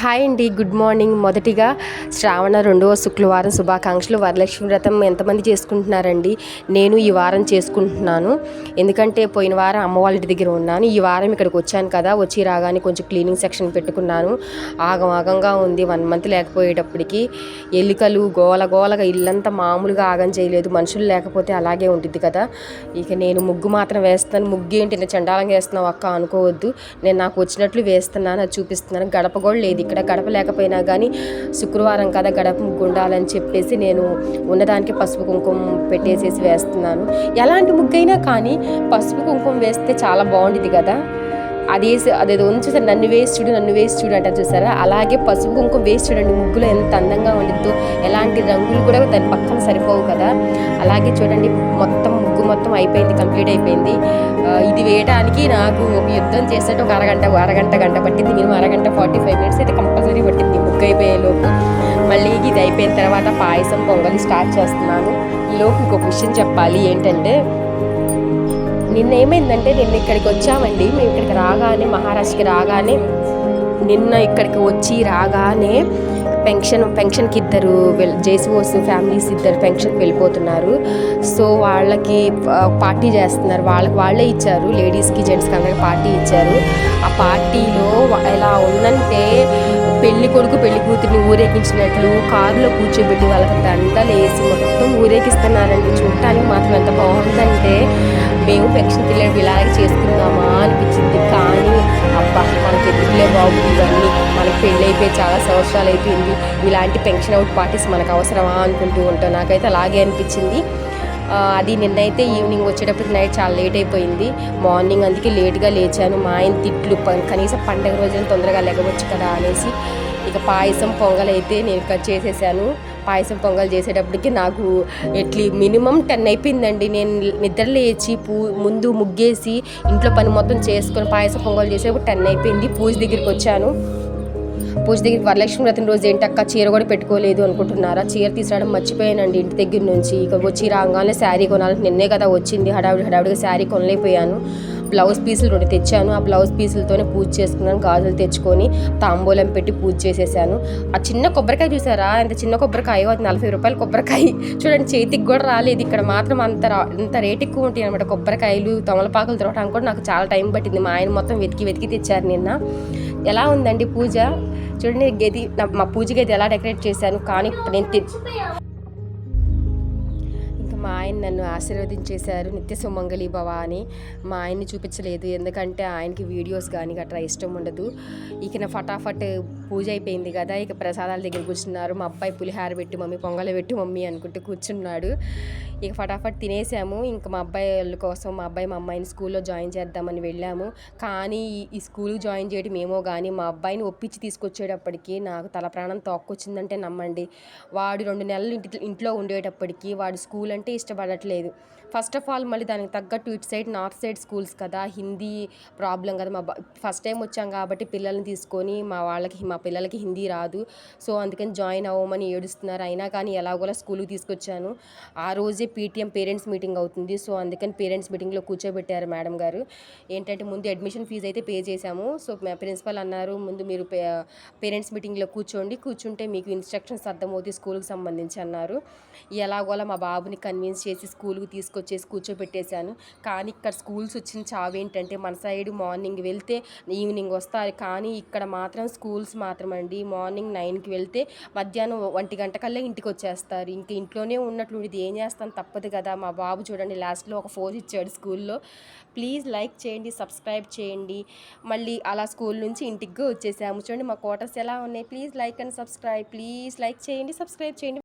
Hi అండి good morning. మొదటిగా శ్రావణ రెండవ శుక్రవారం శుభాకాంక్షలు. వరలక్ష్మి వ్రతం ఎంతమంది చేసుకుంటున్నారండి? నేను ఈ వారం చేసుకుంటున్నాను. ఎందుకంటే పోయిన వారం అమ్మ వాళ్ళ ఇంటి దగ్గర ఉన్నాను. ఈ వారం ఇక్కడికి వచ్చాను కదా వచ్చి రాగానే కొంచెం క్లీనింగ్ సెక్షన్ పెట్టుకున్నాను. ఆగం ఆగంగా ఉంది. వన్ మంత్ లేకపోయేటప్పటికి ఎలుకలు గోల గోలగా ఇల్లంతా మామూలుగా ఆగం చేయలేదు. మనుషులు లేకపోతే అలాగే ఉంటుంది కదా. ఇక నేను ముగ్గు మాత్రం వేస్తాను ముగ్గు ఏంటి? నేను చండాలంగా వేస్తున్నావు అక్క అనుకోవద్దు. నేను నాకు వచ్చినట్లు వేస్తున్నాను అది చూపిస్తున్నాను. గడప కూడా లేదు ఇక్కడ గడప లేకపోయినా కానీ శుక్రవారం కదా గడప గుండాలని చెప్పేసి నేను ఉన్నదానికి పసుపు కుంకుమ పెట్టేసేసి వేస్తున్నాను. ఎలాంటి ముగ్గైనా కానీ పసుపు కుంకుమ వేస్తే చాలా బాగుంటుంది కదా. అది వేసి అదేదో ఉంది నన్ను వేసి చూడు నన్ను వేసి చూడు అంటారు చూసారా? అలాగే పసుపు కుంకుమ వేసి చూడండి ముగ్గులో ఎంత అందంగా ఉండిద్దో. ఎలాంటి రంగులు కూడా దాని పక్కన సరిపోవు కదా. అలాగే చూడండి మొత్తం ముగ్గు మొత్తం అయిపోయింది కంప్లీట్ అయిపోయింది. ఇది వేయడానికి నాకు ఒక యుద్ధం చేసినట్టు ఒక అరగంట అరగంట గంట పట్టింది. మినిమం అరగంట ఫార్టీ ఫైవ్ మినిట్స్ అయితే కంపల్సరీ పట్టింది ముగ్గు అయిపోయేలోపు మళ్ళీ ఇది అయిపోయిన తర్వాత పాయసం పొంగలి స్టార్ట్ చేస్తున్నాను. ఈలోపు ఇంకొక విషయం చెప్పాలి ఏంటంటే నిన్న ఏమైందంటే నిన్న ఇక్కడికి వచ్చామండి. మేము ఇక్కడికి రాగానే మహారాష్ట్రకి రాగానే నిన్న ఇక్కడికి వచ్చి రాగానే పెన్షన్ పెన్షన్కి ఇద్దరు వెల్ జేసీఓస్ ఫ్యామిలీస్ ఇద్దరు పెన్షన్కి వెళ్ళిపోతున్నారు. సో వాళ్ళకి పార్టీ చేస్తున్నారు. వాళ్ళకి వాళ్ళే ఇచ్చారు. లేడీస్కి జెంట్స్కి అందరికి పార్టీ ఇచ్చారు. ఆ పార్టీలో ఎలా ఉందంటే పెళ్ళి కొడుకు పెళ్ళి కూతురిని ఊరేగించినట్లు కారులో కూర్చోబెట్టి వాళ్ళకి దండలు వేసి మొత్తం ఊరేగిస్తున్నారండి. చూడటానికి మాత్రం ఎంత బాగుందంటే మేము పెన్షన్ పిల్లలు ఇలాగే చేసుకుందామా అనిపించింది. కానీ అబ్బా మనకి ఎందుకులే బాబు ఇవన్నీ? మనకి పెళ్ళి అయిపోయి చాలా సంవత్సరాలు అయిపోయింది. ఇలాంటి పెన్షన్ అవుట్ పార్టీస్ మనకు అవసరమా అనుకుంటూ ఉంటాం. నాకైతే అలాగే అనిపించింది. అది నిన్నైతే ఈవినింగ్ వచ్చేటప్పటికి నైట్ చాలా లేట్ అయిపోయింది. మార్నింగ్ అందుకే లేట్గా లేచాను. మా ఆయన తిట్లు కనీసం పండగ రోజున తొందరగా లెగవచ్చు కదా అనేసి ఇక పాయసం పొంగల్ అయితే నేను కట్ చేసేసాను. పాయసం పొంగల్ చేసేటప్పటికి నాకు ఎట్లీ మినిమం టెన్ అయిపోయిందండి. నేను నిద్ర లేచి పూ ముందు ముగ్గేసి ఇంట్లో పని మొత్తం చేసుకొని పాయసం పొంగల్ చేసేటప్పుడు టెన్ అయిపోయింది. పూజ దగ్గరికి వచ్చాను. పూజ దగ్గర వరలక్ష్మి వ్రతం రోజు ఏంటక్క చీర కూడా పెట్టుకోలేదు అనుకుంటున్నారా? చీర తీసుకురావడం మర్చిపోయానండి ఇంటి దగ్గర నుంచి. ఇక వచ్చి రాగానే శారీ కొనాలని నిన్నే కదా వచ్చింది. హడావిడి హడావిడిగా శారీ కొనలేకపోయాను. బ్లౌజ్ పీసులు రెండు తెచ్చాను. ఆ బ్లౌజ్ పీసులతోనే పూజ చేసుకున్నాను. గాజులు తెచ్చుకొని తాంబూలం పెట్టి పూజ చేసేసాను. ఆ చిన్న కొబ్బరికాయ చూసారా? ఎంత చిన్న కొబ్బరికాయ అది నలభై రూపాయల కొబ్బరికాయ. చూడండి చేతికి కూడా రాలేదు. ఇక్కడ మాత్రం అంత రా- అంత రేట్ ఎక్కువ ఉంటాయి అనమాట కొబ్బరికాయలు తమలపాకులు తిరగడానికి కూడా నాకు చాలా టైం పట్టింది. మా ఆయన మొత్తం వెతికి వెతికి తెచ్చారు నిన్న. ఎలా ఉందండి పూజ? చూడండి గది మా పూజ గది ఎలా డెకరేట్ చేశాను. కానీ నేను ఇంకా మా ఆయన నన్ను ఆశీర్వదించేశారు. నిత్య సుమంగళి భవ అని మా ఆయన్ని చూపించలేదు. ఎందుకంటే ఆయనకి వీడియోస్ కానీ అట్లా ఇష్టం ఉండదు. ఇక నా ఫటాఫట్ పూజ అయిపోయింది కదా ఇక ప్రసాదాల దగ్గర కూర్చున్నారు. మా అబ్బాయి పులిహార పెట్టి మమ్మీ పొంగలి పెట్టి మమ్మీ అనుకుంటూ కూర్చున్నాడు. ఇక ఫటాఫట్ తినేసాము. ఇంకా మా అబ్బాయి వాళ్ళ కోసం మా అబ్బాయి మా అమ్మాయిని స్కూల్లో జాయిన్ చేద్దామని వెళ్ళాము. కానీ ఈ- స్కూల్ జాయిన్ చేయడం ఏమో కానీ మా అబ్బాయిని ఒప్పించి తీసుకొచ్చేటప్పటికి నాకు తల ప్రాణం తోక్కొచ్చిందంటే నమ్మండి. వాడు రెండు నెలలు ఇంటి ఇంట్లో ఉండేటప్పటికి వాడు స్కూల్ అంటే పడట్లేదు. ఫస్ట్ ఆఫ్ ఆల్ మళ్ళీ దానికి తగ్గట్టు ఇటు సైడ్ నార్త్ సైడ్ స్కూల్స్ కదా హిందీ ప్రాబ్లం కదా. మా ఫస్ట్ టైం వచ్చాం కాబట్టి పిల్లల్ని తీసుకొని మా వాళ్ళకి మా పిల్లలకి హిందీ రాదు. సో అందుకని జాయిన్ అవ్వమని ఏడుస్తున్నారు. అయినా కానీ ఎలాగోలా స్కూల్కి తీసుకొచ్చాను. ఆ రోజే పీటీఎం పేరెంట్స్ మీటింగ్ అవుతుంది. సో అందుకని పేరెంట్స్ మీటింగ్లో కూర్చోబెట్టారు మేడం గారు. ఏంటంటే ముందు అడ్మిషన్ ఫీజు అయితే పే చేశాము. సో మా ప్రిన్సిపల్ అన్నారు ముందు మీరు పేరెంట్స్ మీటింగ్లో కూర్చోండి. కూర్చుంటే మీకు ఇన్స్ట్రక్షన్స్ అర్థమవుతాయి స్కూల్కి సంబంధించి అన్నారు. ఎలాగోలా మా బాబుని కన్విన్స్ చేసి స్కూల్కి తీసుకొచ్చేసి కూర్చోబెట్టేశాను. కానీ ఇక్కడ స్కూల్స్ వచ్చిన చావు ఏంటంటే మన సైడ్ మార్నింగ్ వెళ్తే ఈవినింగ్ వస్తారు. కానీ ఇక్కడ మాత్రం స్కూల్స్ మాత్రం అండి మార్నింగ్ నైన్కి వెళ్తే మధ్యాహ్నం ఒంటి గంట కల్లా ఇంటికి వచ్చేస్తారు. ఇంక ఇంట్లోనే ఉన్నట్లు ఇది ఏం చేస్తాను తప్పదు కదా. మా బాబు చూడండి లాస్ట్లో ఒక ఫోర్ ఇచ్చాడు స్కూల్లో. ప్లీజ్ లైక్ చేయండి సబ్స్క్రైబ్ చేయండి. మళ్ళీ అలా స్కూల్ నుంచి ఇంటికి వచ్చేసాము. చూడండి మా క్వార్టర్స్ ఎలా ఉన్నాయి? Please like and subscribe please like చేయండి సబ్స్క్రైబ్ చేయండి.